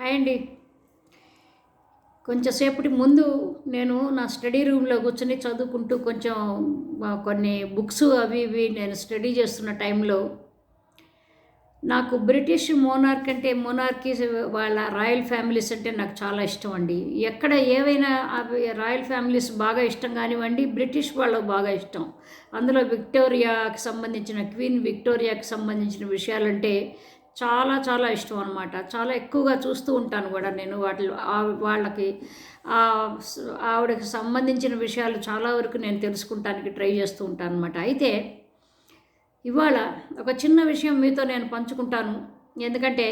Hi అండి. కొంచెంసేపటి ముందు నేను నా స్టడీ రూమ్లో కూర్చొని చదువుకుంటూ కొంచెం కొన్ని బుక్స్ అవి ఇవి నేను స్టడీ చేస్తున్న టైంలో నాకు బ్రిటిష్ మోనార్క్ అంటే మోనార్కీ వాళ్ళ రాయల్ ఫ్యామిలీస్ అంటే నాకు చాలా ఇష్టం అండి. ఎక్కడ ఏవైనా అవి రాయల్ ఫ్యామిలీస్ బాగా ఇష్టం కానివ్వండి బ్రిటిష్ వాళ్ళకు బాగా ఇష్టం. అందులో విక్టోరియాకి సంబంధించిన క్వీన్ విక్టోరియాకి సంబంధించిన విషయాలంటే చాలా చాలా ఇష్టం అనమాట చాలా ఎక్కువగా చూస్తూ ఉంటాను కూడా నేను వాటి వాళ్ళకి. ఆవిడకి సంబంధించిన విషయాలు చాలా వరకు నేను తెలుసుకుంటానికి ట్రై చేస్తూ ఉంటాను అనమాట అయితే ఇవాళ ఒక చిన్న విషయం మీతో నేను పంచుకుంటాను. ఎందుకంటే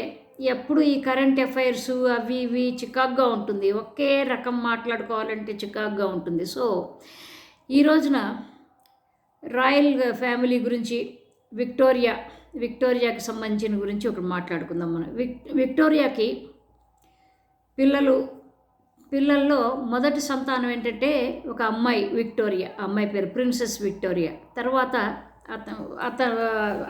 ఎప్పుడు ఈ కరెంట్ అఫైర్స్ అవి ఇవి చికాగ్గా ఉంటుంది. ఒకే రకం మాట్లాడుకోవాలంటే చికాగ్గా ఉంటుంది. సో ఈ రోజున రాయల్ ఫ్యామిలీ గురించి విక్టోరియా విక్టోరియాకి సంబంధించిన గురించి ఒకటి మాట్లాడుకుందాం మనం. విక్ విక్టోరియాకి పిల్లలు పిల్లల్లో మొదటి సంతానం ఏంటంటే ఒక అమ్మాయి విక్టోరియా. అమ్మాయి పేరు ప్రిన్సెస్ విక్టోరియా. తర్వాత అతను అతను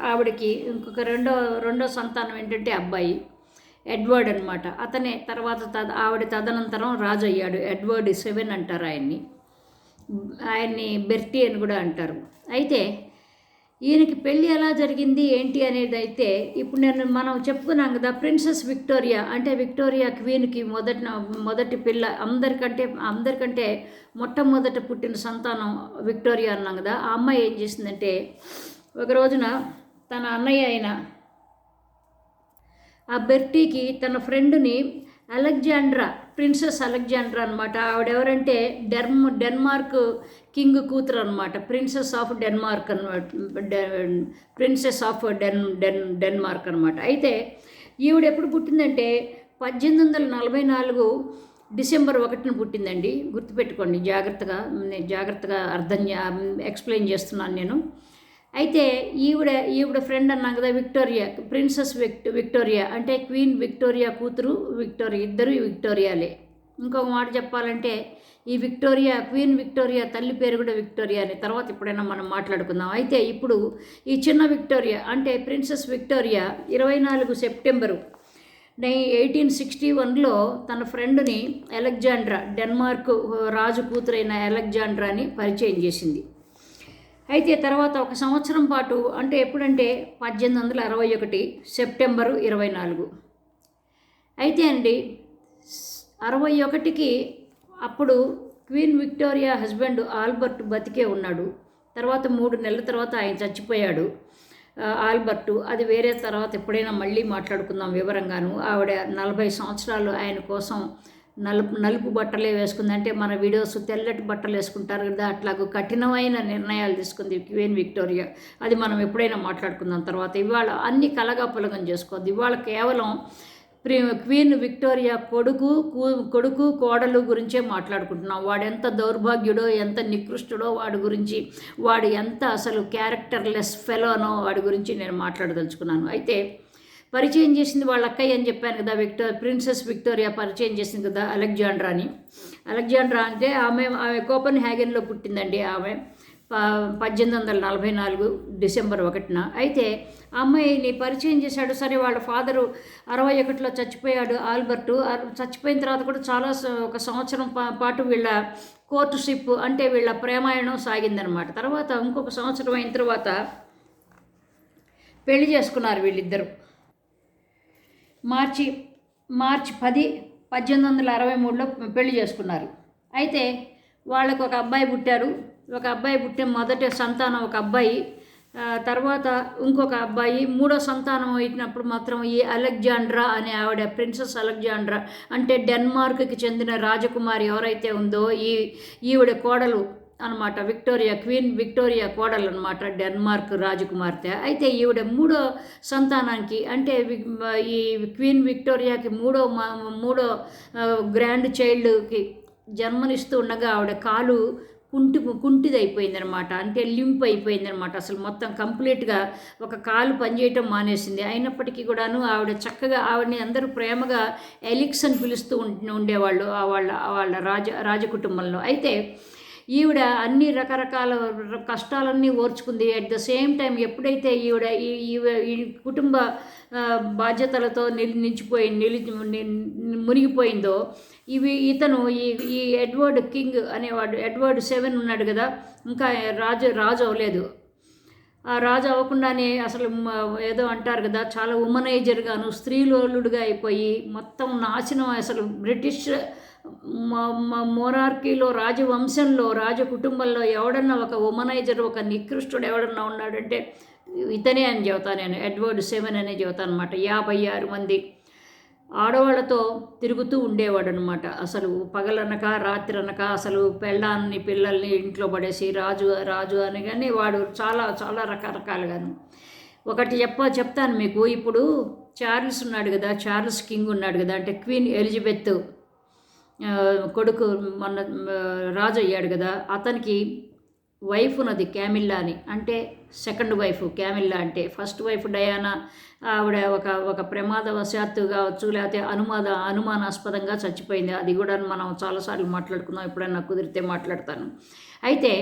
ఆవిడకి ఇంకొక రెండో రెండో సంతానం ఏంటంటే అబ్బాయి ఎడ్వర్డ్ అనమాట అతనే తర్వాత తద ఆవిడ తదనంతరం రాజు అయ్యాడు ఎడ్వర్డ్ సెవెన్ అంటారు ఆయన్ని. ఆయన్ని బెర్టీ అని కూడా అంటారు. అయితే ఈయనకి పెళ్ళి ఎలా జరిగింది ఏంటి అనేది అయితే ఇప్పుడు నేను మనం చెప్పుకున్నాం కదా ప్రిన్సెస్ విక్టోరియా అంటే విక్టోరియా క్వీన్కి మొదటి మొదటి పిల్ల అందరికంటే అందరికంటే మొట్టమొదట పుట్టిన సంతానం విక్టోరియా అన్నాం కదా ఆ అమ్మాయి ఏం చేసిందంటే ఒక రోజున తన అన్నయ్య అయిన ఆ బెర్టీకి తన ఫ్రెండ్ని అలెగ్జాండ్రా ప్రిన్సెస్ అలెగ్జాండ్రా అనమాట ఆవిడెవరంటే డెర్మ్ డెన్మార్క్ కింగ్ కూతురు అనమాట ప్రిన్సెస్ ఆఫ్ డెన్మార్క్ అనమాట princess of Den Den Denmark అనమాట అయితే ఈవిడ ఎప్పుడు పుట్టిందంటే పద్దెనిమిది వందల నలభై నాలుగు డిసెంబర్ ఒకటిన పుట్టిందండి. గుర్తుపెట్టుకోండి జాగ్రత్తగా నేను జాగ్రత్తగా అర్థం ఎక్స్ప్లెయిన్ చేస్తున్నాను నేను. అయితే ఈవిడ ఈవిడ ఫ్రెండ్ అన్నాం కదా విక్టోరియా ప్రిన్సెస్ విక్ట విక్టోరియా అంటే క్వీన్ విక్టోరియా కూతురు విక్టోరియా ఇద్దరు విక్టోరియాలే. ఇంకొక మాట చెప్పాలంటే ఈ విక్టోరియా క్వీన్ విక్టోరియా తల్లి పేరు కూడా విక్టోరియా అని తర్వాత ఎప్పుడైనా మనం మాట్లాడుకుందాం. అయితే ఇప్పుడు ఈ చిన్న విక్టోరియా అంటే ప్రిన్సెస్ విక్టోరియా ఇరవై నాలుగు సెప్టెంబరు నై ఎయిటీన్ సిక్స్టీ వన్లో తన ఫ్రెండ్ని అలెగ్జాండ్రా డెన్మార్క్ రాజు కూతురైన అలెగ్జాండ్రాని పరిచయం చేసింది. అయితే తర్వాత ఒక సంవత్సరం పాటు అంటే ఎప్పుడంటే పద్దెనిమిది వందల అరవై ఒకటి సెప్టెంబరు ఇరవై నాలుగు. అయితే అండి అరవై ఒకటికి అప్పుడు క్వీన్ విక్టోరియా హస్బెండ్ ఆల్బర్ట్ బతికే ఉన్నాడు. తర్వాత మూడు నెలల తర్వాత ఆయన చచ్చిపోయాడు. ఆల్బర్టు అది వేరే తర్వాత ఎప్పుడైనా మళ్ళీ మాట్లాడుకుందాం వివరంగాను. ఆవిడ నలభై సంవత్సరాలు ఆయన కోసం నలుపు నలుపు బట్టలే వేసుకుంది. అంటే మన వీడియోస్ తెల్లటి బట్టలు వేసుకుంటారు కదా అట్లాగూ కఠినమైన నిర్ణయాలు తీసుకుంది క్వీన్ విక్టోరియా. అది మనం ఎప్పుడైనా మాట్లాడుకుందాం తర్వాత. ఇవాళ అన్ని కలగాపులగం చేసుకోవద్దు. ఇవాళ కేవలం ప్రీ క్వీన్ విక్టోరియా కొడుకు కూ- కొడుకు కోడలు గురించే మాట్లాడుకుంటున్నాం. వాడు ఎంత దౌర్భాగ్యుడో ఎంత నికృష్టుడో వాడి గురించి వాడు ఎంత అసలు క్యారెక్టర్లెస్ ఫెలోనో వాడి గురించి నేను మాట్లాడదలుచుకున్నాను. అయితే పరిచయం చేసింది వాళ్ళ అక్కయ్య అని చెప్పాను కదా విక్టోర్ ప్రిన్సెస్ విక్టోరియా పరిచయం చేసింది కదా అలెగ్జాండ్రాని. అలెగ్జాండ్రా అంటే ఆమె ఆమె కోపన్ హ్యాగన్లో పుట్టిందండి ఆమె ప పద్దెనిమిది వందల నలభై నాలుగు డిసెంబర్ ఒకటిన. అయితే అమ్మాయిని పరిచయం చేశాడు. సరే వాళ్ళ ఫాదరు అరవై ఒకటిలో చచ్చిపోయాడు ఆల్బర్టు. చచ్చిపోయిన తర్వాత కూడా చాలా ఒక సంవత్సరం పా- పాటు వీళ్ళ కోర్టుషిప్ అంటే వీళ్ళ ప్రేమాయణం సాగిందనమాట తర్వాత ఇంకొక సంవత్సరం అయిన తర్వాత పెళ్ళి చేసుకున్నారు వీళ్ళిద్దరూ. మార్చి మార్చి పది పద్దెనిమిది వందల అరవై మూడులో పెళ్ళి చేసుకున్నారు. అయితే వాళ్ళకు ఒక అబ్బాయి పుట్టారు. ఒక అబ్బాయి పుట్టిన మొదటి సంతానం ఒక అబ్బాయి. తర్వాత ఇంకొక అబ్బాయి. మూడో సంతానం అయినప్పుడు మాత్రం ఈ అలెగ్జాండ్రా అనే ఆవిడ ప్రిన్సెస్ అలెగ్జాండ్రా అంటే డెన్మార్క్కి చెందిన రాజకుమారి ఎవరైతే ఉందో ఈ ఈవిడ కోడలు అనమాట విక్టోరియా క్వీన్ విక్టోరియా కోడలు అనమాట డెన్మార్క్ రాజకుమార్తె. అయితే ఈవిడ మూడో సంతానానికి అంటే ఈ క్వీన్ విక్టోరియాకి మూడో మూడో గ్రాండ్ చైల్డ్కి జన్మనిస్తూ ఉండగా ఆవిడ కాలు కుంటి కుంటిది అనమాట అంటే లింప్ అయిపోయింది అనమాట అసలు మొత్తం కంప్లీట్గా ఒక కాలు పనిచేయటం మానేసింది. అయినప్పటికీ కూడాను ఆవిడ చక్కగా ఆవిడని అందరూ ప్రేమగా ఎలిక్స్ అని పిలుస్తూ ఉండేవాళ్ళు ఆ వాళ్ళ వాళ్ళ రాజ రాజకుటుంబంలో. అయితే ఈవిడ అన్ని రకరకాల కష్టాలన్నీ ఓర్చుకుంది. అట్ ద సేమ్ టైం ఎప్పుడైతే ఈవిడ ఈ కుటుంబ బాధ్యతలతో నిలి నిలిచిపోయి నిలి మునిగిపోయిందో ఇవి ఇతను ఈ ఈ ఎడ్వర్డ్ కింగ్ అనేవాడు ఎడ్వర్డ్ సెవెన్ ఉన్నాడు కదా ఇంకా రాజు రాజు అవ్వలేదు. ఆ రాజు అవ్వకుండానే అసలు ఏదో అంటారు కదా చాలా ఉమనైజర్గాను స్త్రీలోలుడుగా అయిపోయి మొత్తం నాశనం అసలు బ్రిటిష్ మోనార్కీలో రాజవంశంలో రాజ కుటుంబంలో ఎవడన్నా ఒక ఉమనైజర్ ఒక నికృష్టుడు ఎవడన్నా ఉన్నాడంటే ఇతనే అని చెబుతాను నేను ఎడ్వర్డ్ సెవెన్ అనే చెబుతాను అనమాట యాభై ఆరు మంది ఆడవాళ్ళతో తిరుగుతూ ఉండేవాడు అనమాట అసలు పగలనక రాత్రి అనక అసలు పెళ్ళాన్ని పిల్లల్ని ఇంట్లో పడేసి రాజు రాజు అని కానీ వాడు చాలా చాలా రకరకాలుగాను. ఒకటి చెప్ప చెప్తాను మీకు. ఇప్పుడు చార్ల్స్ ఉన్నాడు కదా చార్ల్స్ కింగ్ ఉన్నాడు కదా అంటే క్వీన్ ఎలిజబెత్ కొడుకు మొన్న రాజు అయ్యాడు కదా అతనికి వైఫ్ ఉన్నది క్యామిల్లా అని అంటే సెకండ్ వైఫ్ క్యామిల్లా అంటే. ఫస్ట్ వైఫ్ డయానా ఆవిడ ఒక ఒక ప్రమాదవశాత్తు కావచ్చు లేకపోతే అనుమాద అనుమానాస్పదంగా చచ్చిపోయింది. అది కూడా మనం చాలాసార్లు మాట్లాడుకున్నాం ఎప్పుడైనా కుదిరితే మాట్లాడతాను. అయితే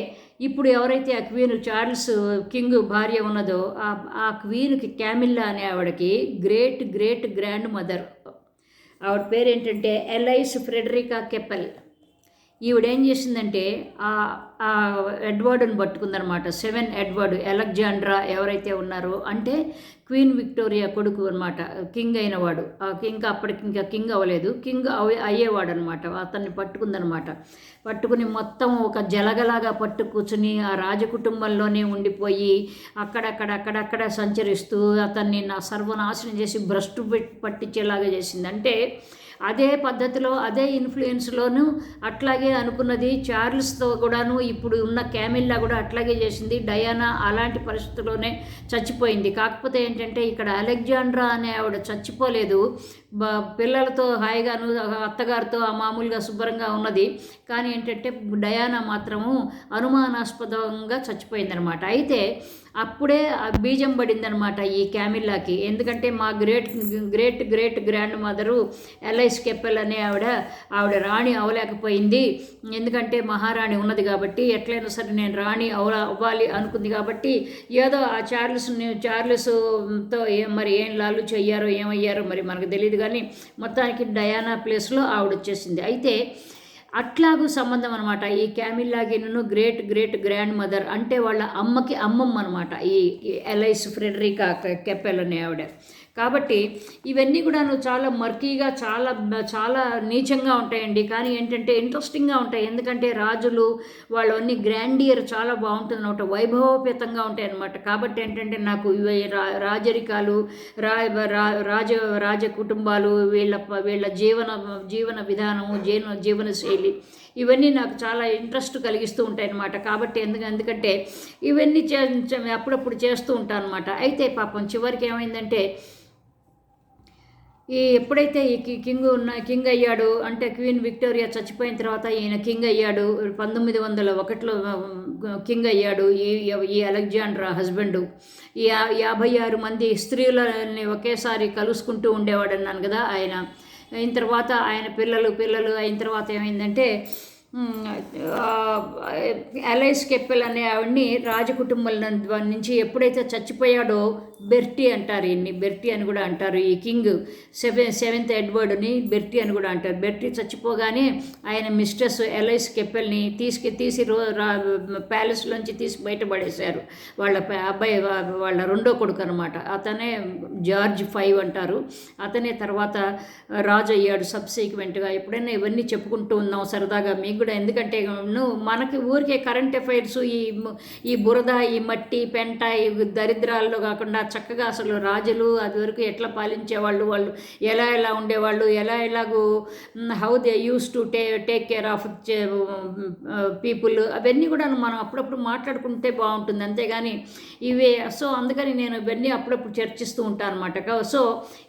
ఇప్పుడు ఎవరైతే ఆ క్వీన్ చార్ల్స్ కింగ్ భార్య ఉన్నదో ఆ ఆ క్వీన్కి క్యామిల్లా అనే ఆవిడకి గ్రేట్ గ్రేట్ గ్రాండ్ మదర్. ఆవిడ పేరు ఏంటంటే ఎలైస్ ఫ్రెడరికా కెపెల్ ఈవిడ ఏం చేసిందంటే ఆ ఆ ఎడ్వర్డ్ని పట్టుకుందనమాట సెవెన్ ఎడ్వర్డ్ ఎలగ్జాండ్రా ఎవరైతే ఉన్నారో అంటే క్వీన్ విక్టోరియా కొడుకు అనమాట కింగ్ అయినవాడు. ఆ కింగ్ అప్పటికి ఇంకా కింగ్ అవ్వలేదు. కింగ్ అవే అయ్యేవాడు అనమాట అతన్ని పట్టుకుందనమాట పట్టుకుని మొత్తం ఒక జలగలాగా పట్టు కూర్చుని ఆ రాజకుటుంబంలోనే ఉండిపోయి అక్కడక్కడ అక్కడక్కడ సంచరిస్తూ అతన్ని నా సర్వనాశనం చేసి భ్రష్టు పట్టించేలాగా చేసింది. అంటే అదే పద్ధతిలో అదే ఇన్ఫ్లుయెన్స్లోను అట్లాగే అనుకున్నది చార్ల్స్తో కూడాను ఇప్పుడు ఉన్న క్యామిల్లా కూడా అట్లాగే చేసింది. డయానా అలాంటి పరిస్థితుల్లోనే చచ్చిపోయింది. కాకపోతే ఏంటంటే ఇక్కడ అలెగ్జాండ్రా అనే ఆవిడ చచ్చిపోలేదు. పిల్లలతో హాయిగాను అత్తగారితో ఆ మామూలుగా శుభ్రంగా ఉన్నది. కానీ ఏంటంటే డయానా మాత్రము అనుమానాస్పదంగా చచ్చిపోయిందనమాట. అయితే అప్పుడే ఆ బీజం పడిందనమాట ఈ క్యామిల్లాకి. ఎందుకంటే మా great great great grand mother Alice Keppel అనే ఆవిడ ఆవిడ రాణి అవలేకపోయింది. ఎందుకంటే మహారాణి ఉన్నది కాబట్టి ఎట్లయినా సరే నేను రాణి అవ అవ్వాలి అనుకుంది కాబట్టి ఏదో ఆ చార్లెస్ చార్లెస్తో ఏం మరి ఏం లాలు చెయ్యారో ఏమయ్యారో మరి మనకు తెలియదు కానీ మొత్తానికి డయానా ప్లేస్లో ఆవిడ వచ్చేసింది. అయితే అట్లాగూ సంబంధం అనమాట ఈ క్యామిల్లాగిను గ్రేట్ గ్రేట్ గ్రాండ్ మదర్ అంటే వాళ్ళ అమ్మకి అమ్మమ్మ అనమాట ఈ ఎలైస్ ఫ్రెడరికా కెప్పెల్ అనే ఆవిడ. కాబట్టి ఇవన్నీ కూడాను చాలా మర్కీగా చాలా చాలా నీచంగా ఉంటాయండి. కానీ ఏంటంటే ఇంట్రెస్టింగ్గా ఉంటాయి. ఎందుకంటే రాజులు వాళ్ళవన్నీ గ్రాండియర్ చాలా బాగుంటుంది అనమాట వైభవోపేతంగా ఉంటాయి అనమాట కాబట్టి ఏంటంటే నాకు ఇవి రా- రాజరికాలు రా రా- రాజ రాజ కుటుంబాలు వీళ్ళ వీళ్ళ జీవన జీవన విధానము జీవన జీవన శైలి ఇవన్నీ నాకు చాలా ఇంట్రెస్ట్ కలిగిస్తూ ఉంటాయి అనమాట కాబట్టి ఎందుకు ఎందుకంటే ఇవన్నీ చే- అప్పుడప్పుడు చేస్తూ ఉంటాను అనమాట అయితే పాపం చివరికి ఏమైందంటే ఈ ఎప్పుడైతే ఈ కి- కింగ్ ఉన్న కింగ్ అయ్యాడు అంటే క్వీన్ విక్టోరియా చచ్చిపోయిన తర్వాత ఈయన కింగ్ అయ్యాడు పంతొమ్మిది వందల ఒకటిలో కింగ్ అయ్యాడు ఈ ఈ అలెగ్జాండ్రా హస్బెండ్. ఈ యా- యాభై ఆరు మంది స్త్రీలని ఒకేసారి కలుసుకుంటూ ఉండేవాడు అన్నాను కదా ఆయన. అయిన తర్వాత ఆయన పిల్లలు పిల్లలు అయిన తర్వాత ఏమైందంటే అలైస్ కెప్పెల్ అనే ఆవిడ్ని రాజకుటుంబం నుంచి ఎప్పుడైతే చచ్చిపోయాడో బెర్టీ అంటారు ఈయన్ని. బెర్టీ అని కూడా అంటారు ఈ కింగ్. సెవెన్ సెవెంత్ ఎడ్వర్డ్ని బెర్టీ అని కూడా అంటారు. బెర్టీ చచ్చిపోగానే ఆయన మిస్ట్రెస్ ఎలైస్ కెప్పెల్ని తీసుకు తీసి రో ప్యాలెస్లోంచి తీసి బయటపడేశారు. వాళ్ళ అబ్బాయి వాళ్ళ రెండో కొడుకు అనమాట అతనే జార్జ్ ఫైవ్ అంటారు. అతనే తర్వాత రాజు అయ్యాడు సబ్సీక్వెంట్గా ఎప్పుడైనా ఇవన్నీ చెప్పుకుంటూ ఉన్నాం సరదాగా. మీకు కూడా ఎందుకంటే నువ్వు మనకి ఊరికే కరెంట్ అఫైర్స్ ఈ ఈ బురద ఈ మట్టి పెంట ఈ దరిద్రాల్లో కాకుండా చక్కగా అసలు రాజులు అది వరకు ఎట్లా పాలించేవాళ్ళు వాళ్ళు ఎలా ఎలా ఉండేవాళ్ళు ఎలా ఎలాగూ how they use to ta take care of people అవన్నీ కూడా మనం అప్పుడప్పుడు మాట్లాడుకుంటే బాగుంటుంది. అంతేగాని ఇవే సో అందుకని నేను ఇవన్నీ అప్పుడప్పుడు చర్చిస్తూ ఉంటాను అనమాట సో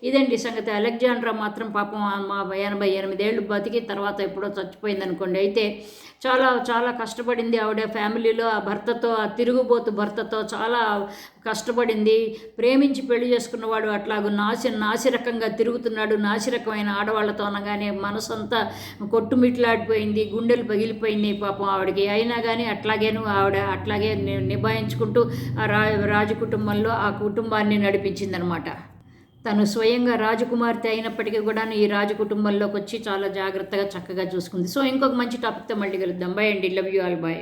ఇదండి సంగతి. అలెగ్జాండ్రా మాత్రం పాపం మా ఎనభై ఎనిమిదేళ్ళు బతికి తర్వాత ఎప్పుడో చచ్చిపోయింది అనుకోండి అయితే అయితే చాలా చాలా కష్టపడింది ఆవిడ ఫ్యామిలీలో ఆ భర్తతో ఆ తిరుగుబోతు భర్తతో చాలా కష్టపడింది. ప్రేమించి పెళ్ళి చేసుకున్నవాడు అట్లాగూ నాసి నాసిరకంగా తిరుగుతున్నాడు. నాసిరకమైన ఆడవాళ్ళతో అనగానే మనసంతా కొట్టుమిట్లాడిపోయింది గుండెలు పగిలిపోయింది పాపం ఆవిడకి. అయినా కానీ అట్లాగేను ఆవిడ అట్లాగే ని- నిభాయించుకుంటూ ఆ రా రాజు కుటుంబంలో ఆ కుటుంబాన్ని నడిపించిందనమాట. తను స్వయంగా రాజకుమార్తె అయినప్పటికీ కూడా ఈ రాజు కుటుంబంలోకి వచ్చి చాలా జాగ్రత్తగా చక్కగా చూసుకుంది. సో ఇంకొక మంచి టాపిక్తో మళ్ళీ కలుద్దాం. బాయ్ అండి. Love you all bye